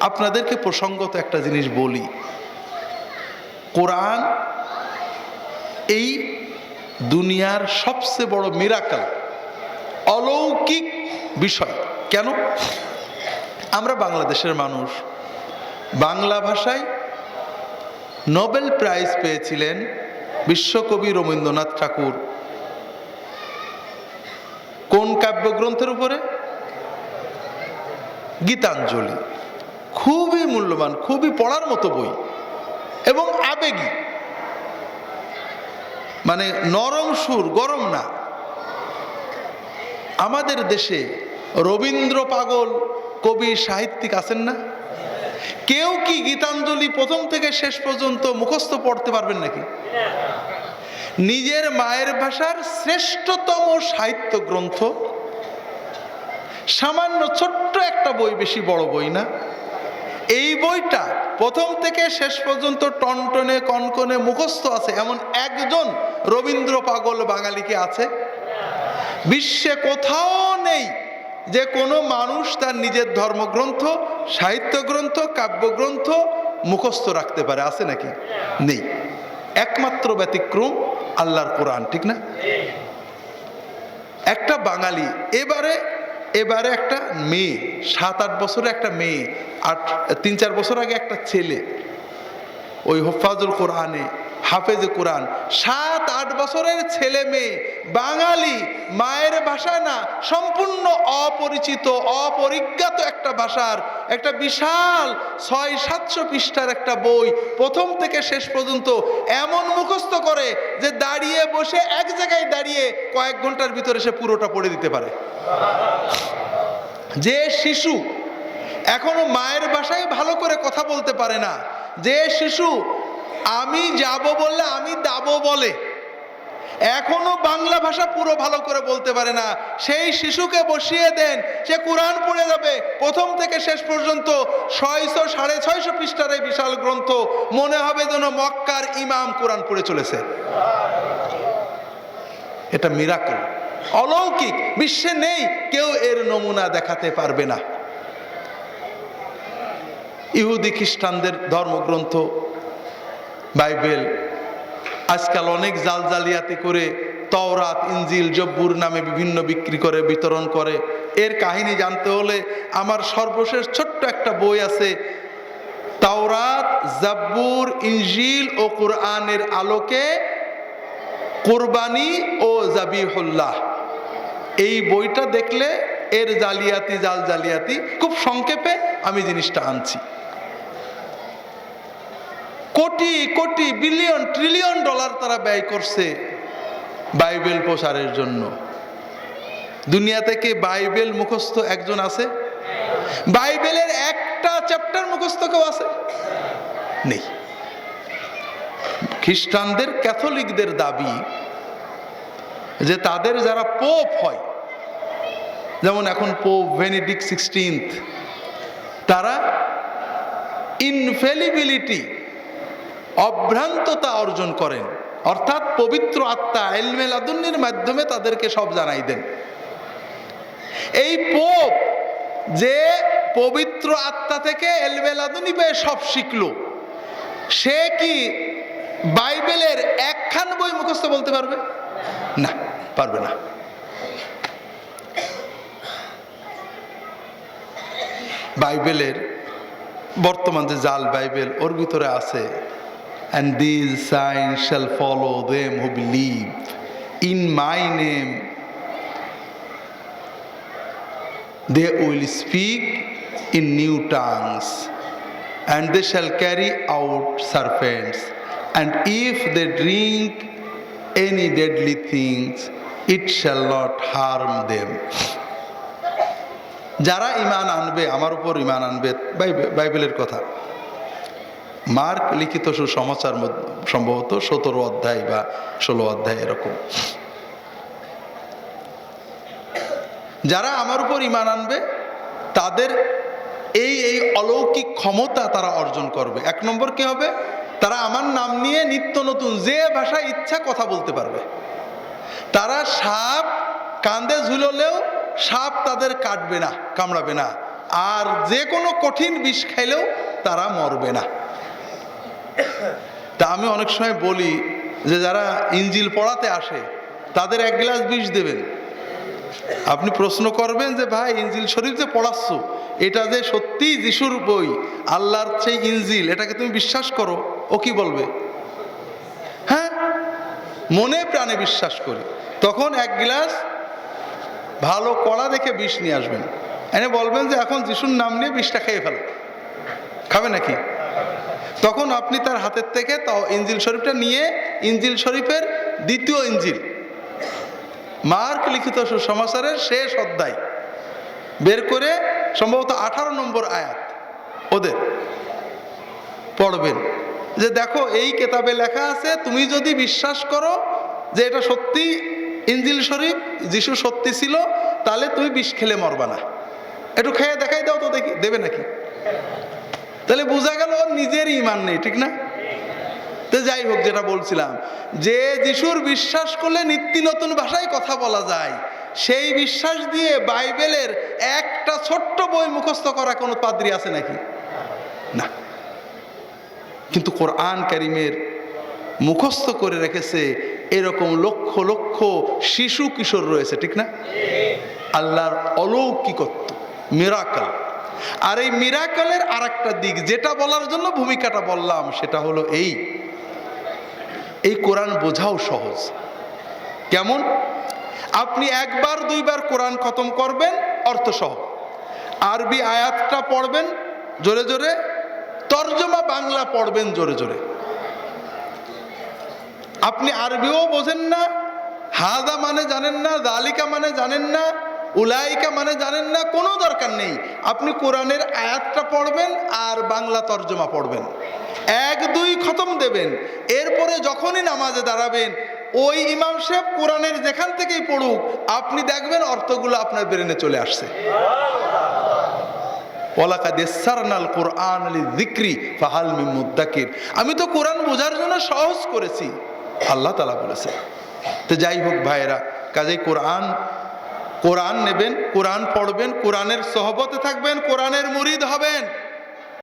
আপনাদেরকে প্রসঙ্গত একটা জিনিস বলি। কোরআন এই দুনিয়ার সবচেয়ে বড় মিরাকাল অলৌকিক বিষয়। কেন? আমরা বাংলাদেশের মানুষ, বাংলা ভাষায় নোবেল প্রাইজ পেয়েছিলেন বিশ্বকবি রবীন্দ্রনাথ ঠাকুর। কোন কাব্যগ্রন্থের উপরে? গীতাঞ্জলি। খুবই মূল্যবান, খুবই পড়ার মতো বই এবং আবেগী। মানে নরম সুর, গরম না। আমাদের দেশে রবীন্দ্র পাগল, কবি, সাহিত্যিক আছেন না? কেউ কি গীতাঞ্জলি প্রথম থেকে শেষ পর্যন্ত মুখস্থ পড়তে পারবেন নাকি? নিজের মায়ের ভাষার শ্রেষ্ঠতম সাহিত্য গ্রন্থ, সামান্য ছোট্ট একটা বই, বেশি বড় বই না। এই বইটা প্রথম থেকে শেষ পর্যন্ত টনটনে কনকনে মুখস্থ আছে। এমন একজন রবীন্দ্র পাগল বাঙালিকে আছে। বিশ্বে কোথাও নেই যে কোনো মানুষ তার নিজের ধর্মগ্রন্থ সাহিত্য গ্রন্থ কাব্যগ্রন্থ মুখস্থ রাখতে পারে। আছে নাকি? নেই। একমাত্র ব্যতিক্রম আল্লাহর কোরআন, ঠিক না? একটা বাঙালি এবারে এবারে একটা মেয়ে, সাত, আট বছরে একটা মেয়ে, আট, তিন, চার বছর আগে একটা ছেলে। ওই হফাজুল কোরআনে হাফেজে কোরআন। সাত, আট বছরের ছেলে মেয়ে, বাঙালি, মায়ের ভাষা না, সম্পূর্ণ অপরিচিত, অপরিজ্ঞাত একটা ভাষার, একটা বিশাল ছয়, সাতশো পৃষ্ঠার একটা বই প্রথম থেকে শেষ পর্যন্ত এমন মুখস্থ করে যে দাঁড়িয়ে বসে এক জায়গায় দাঁড়িয়ে কয়েক ঘণ্টার ভিতরে সে পুরোটা পড়ে দিতে পারে। যে শিশু এখনও মায়ের ভাষায় ভালো করে কথা বলতে পারে না, যে শিশু আমি যাব বললে আমি দাবো বলে। এখনও বাংলা ভাষা পুরো ভালো করে বলতে পারে না। সেই শিশুকে বসিয়ে দেন, সে কোরআন পড়ে যাবে। প্রথম থেকে শেষ পর্যন্ত ছয়শো, সাড়ে ছয়শো পৃষ্ঠার এই বিশাল গ্রন্থ মনে হবে যেন মক্কার ইমাম কোরআন পড়ে চলেছে। এটা মিরাকল অলৌকিক, বিশ্বে নেই, কেউ এর নমুনা দেখাতে পারবে না। ইহুদি খ্রিস্টানদের ধর্মগ্রন্থ বাইবেল। আজকাল অনেক জাল জালিয়াতি করে তওরাত ইঞ্জিল জব্বুর নামে বিভিন্ন বিক্রি করে, বিতরণ করে। এর কাহিনী জানতে হলে আমার সর্বশেষ ছোট্ট একটা বই আছে, তাওরাত, জাব্বুর ইঞ্জিল ও কোরআনের আলোকে কোরবানি ও জাবিহুল্লাহ। এই বইটা দেখলে এর জালিয়াতি জাল জালিয়াতি খুব সংক্ষেপে আমি জিনিসটা আনছি। Crore crore, billion trillion dollar তারা ব্যয় করছে বাইবেল প্রচারের জন্য। দুনিয়া থেকে বাইবেল মুখস্থ একজন আছে? বাইবেলের একটা চ্যাপ্টার মুখস্থ কেউ আছে? নেই। খ্রিস্টানদের, ক্যাথলিকদের দাবি যে তাদের যারা পোপ হয়, যেমন এখন পোপ ভেনিডিক সিক্সটিন্থ, তারা ইনফেলিবিলিটি অভ্রান্ততা অর্জন করেন। অর্থাৎ পবিত্র আত্মা এলমেল আদুন্নির মাধ্যমে তাদেরকে সব জানাই দেন। এই পোপ যে পবিত্র আত্মা থেকে এলমেল আদুনি পেয়ে সব শিখল, সে কি বাইবেলের একখান বই মুখস্থ বলতে পারবে? না পারবে না। বাইবেলের বর্তমান যে জাল বাইবেল, ওর ভিতরে আছে and these signs shall follow them who believe in my name they will speak in new tongues and they shall carry out serpents and if they drink any deadly things it shall not harm them যারা ইমান আনবে আমার উপর ইমান আনবে বাইবেলের কথা mark লিখিত সুসমাচার সম্ভবত সতেরো অধ্যায় বা ষোলো অধ্যায় এরকম। যারা আমার উপর ইমান আনবে, তাদের এই এই অলৌকিক ক্ষমতা তারা অর্জন করবে। এক নম্বর কি হবে? তারা আমার নাম নিয়ে নিত্য নতুন যে ভাষা ইচ্ছা কথা বলতে পারবে। তারা সাপ কান্দে ঝুললেও সাপ তাদের কাটবে না, কামড়াবে না। আর যে কোনো কঠিন বিষ খাইলেও তারা মরবে না। তা আমি অনেক সময় বলি যে যারা ইঞ্জিল পড়াতে আসে, তাদের এক গ্লাস বিষ দেবেন। আপনি প্রশ্ন করবেন যে, ভাই, ইঞ্জিল শরীফ যে পড়াচ্ছ, এটা যে সত্যি যিশুর বই, আল্লাহর সেই ইঞ্জিল, এটাকে তুমি বিশ্বাস করো? ও কি বলবে? হ্যাঁ? মনে প্রাণে বিশ্বাস করি। তখন এক গ্লাস ভালো কড়া দেখে বিষ নিয়ে আসবেন। এনে বলবেন যে, এখন যিশুর নাম নিয়ে বিষটা খেয়ে ফেলো। খাবে নাকি? তখন আপনি তার হাতের থেকে তাও ইঞ্জিল শরীফটা নিয়ে ইঞ্জিল শরীফের দ্বিতীয় ইঞ্জিল মার্ক লিখিত সুসমাচারের শেষ অধ্যায় বের করে সম্ভবত আঠারো নম্বর আয়াত ওদের পড়বেন। যে দেখো, এই কেতাবে লেখা আছে, তুমি যদি বিশ্বাস করো যে এটা সত্যি ইঞ্জিল শরীফ, যিশু সত্যি ছিল, তাহলে তুমি বিষ খেলে মরবা না। একটু খেয়ে দেখাই দাও তো দেখি, দেবে নাকি? তাহলে বোঝা গেল ওর নিজের ইমান নেই, ঠিক না? তো যাই হোক, যেটা বলছিলাম, যে যিশুর বিশ্বাস করলে নিত্য নতুন ভাষায় কথা বলা যায়, সেই বিশ্বাস দিয়ে বাইবেলের একটা ছোট্ট বই মুখস্থ করা কোনো পাদ্রী আছে নাকি? না। কিন্তু কোরআন কারিমের মুখস্থ করে রেখেছে এরকম লক্ষ লক্ষ শিশু কিশোর রয়েছে, ঠিক না? আল্লাহর অলৌকিকত্ব মিরাকাল আর এই মিরাকালের আর একটা দিক, যেটা বলার জন্য ভূমিকাটা বললাম, সেটা হলো এই। এই কোরআন বোঝাও সহজ। কেমন? আপনি একবার, দুইবার কোরআন খতম করবেন, অর্থসহ। আরবি আয়াতটা পড়বেন, জোরে জোরে। তর্জমা বাংলা পড়বেন, জোরে জোরে। আপনি আরবিও বোঝেন না, হাদা মানে জানেন না, দালিকা মানে জানেন না উলাইকা মানে জানেন না, কোনো দরকার নেই। আপনি কোরআনের আয়াতটা পড়বেন আর বাংলা তর্জমা পড়বেন। এক, দুই খতম দেবেন। এরপরে যখনই নামাজে দাঁড়াবেন, ওই ইমাম সাহেব কোরআনের যেখান থেকেই পড়ুক, আপনি দেখবেন অর্থগুলো আপনার ব্রেনে চলে আসছে। আমি তো কোরআন বোঝার জন্য সহজ করেছি। আল্লাহ তালা বলেছে। তো যাই হোক ভাইয়েরা, কাজেই কোরআন কোরআন নেবেন কোরআন পড়বেন কোরআনের সহবতে থাকবেন কোরআনের মুরিদ হবেন।